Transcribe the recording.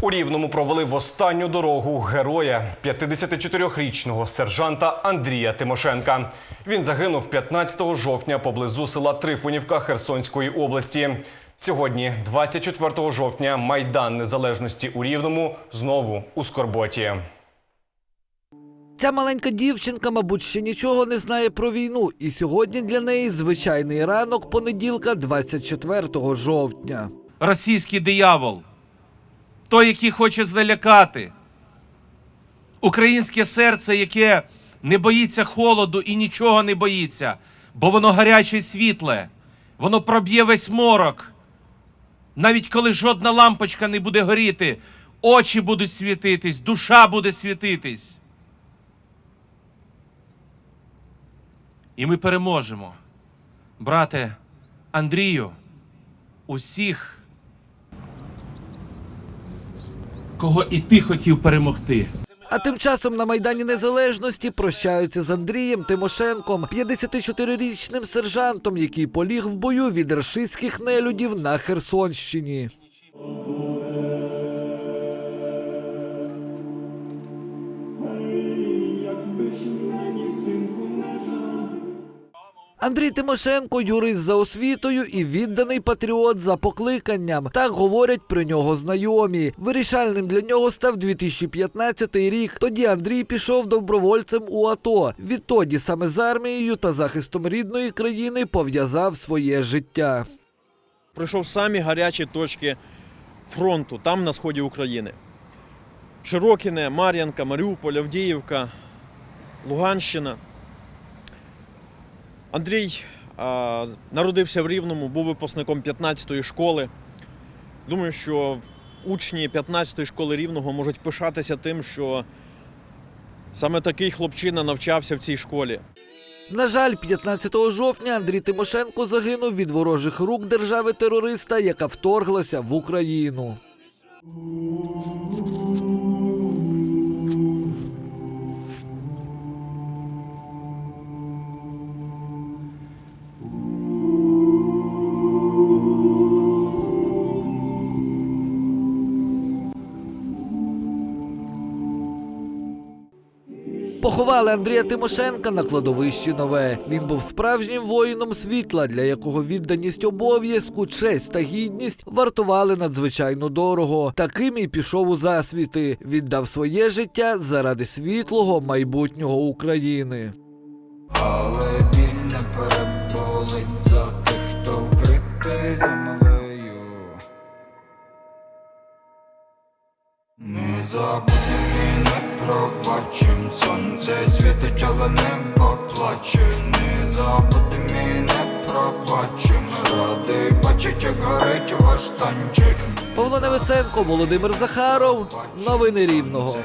У Рівному провели в останню дорогу героя 54-річного сержанта Андрія Тимошенка. Він загинув 15 жовтня поблизу села Трифонівка Херсонської області. Сьогодні, 24 жовтня, майдан незалежності у Рівному знову у Скорботі. Ця маленька дівчинка, мабуть, ще нічого не знає про війну, і сьогодні для неї звичайний ранок понеділка, 24 жовтня. російський диявол, той, який хоче залякати, українське серце, яке не боїться холоду і нічого не боїться, бо воно гаряче і світле, воно проб'є весь морок. Навіть коли жодна лампочка не буде горіти, очі будуть світитись, душа буде світитись. І ми переможемо. Брате Андрію, усіх, кого і ти хотів перемогти. А тим часом на Майдані Незалежності прощаються з Андрієм Тимошенком, 54-річним сержантом, який поліг в бою від рашистських нелюдів на Херсонщині. Андрій Тимошенко юрист за освітою і відданий патріот за покликанням. Так говорять про нього знайомі. Вирішальним для нього став 2015 рік. Тоді Андрій пішов добровольцем у АТО. Відтоді саме з армією та захистом рідної країни пов'язав своє життя. пройшов самі гарячі точки фронту, там на сході України. Широкіне, Мар'янка, Маріуполь, Авдіївка, Луганщина. Андрій народився в Рівному, був випускником 15-ї школи. Думаю, що учні 15-ї школи Рівного можуть пишатися тим, що саме такий хлопчина навчався в цій школі. На жаль, 15 жовтня Андрій Тимошенко загинув від ворожих рук держави-терориста, яка вторглася в Україну. Поховали Андрія Тимошенка на кладовищі нове. Він був справжнім воїном світла, для якого відданість обов'язку, честь та гідність вартували надзвичайно дорого. Таким і пішов у засвіти, віддав своє життя заради світлого майбутнього України. Але біль не переболить за Ми забудем і не пробачим. Сонце світить, але небо плаче. Не забудем і не пробачим. Радий бачить, як горить ваш танчик. Павло Невесенко, Володимир Захаров. Новини Рівного.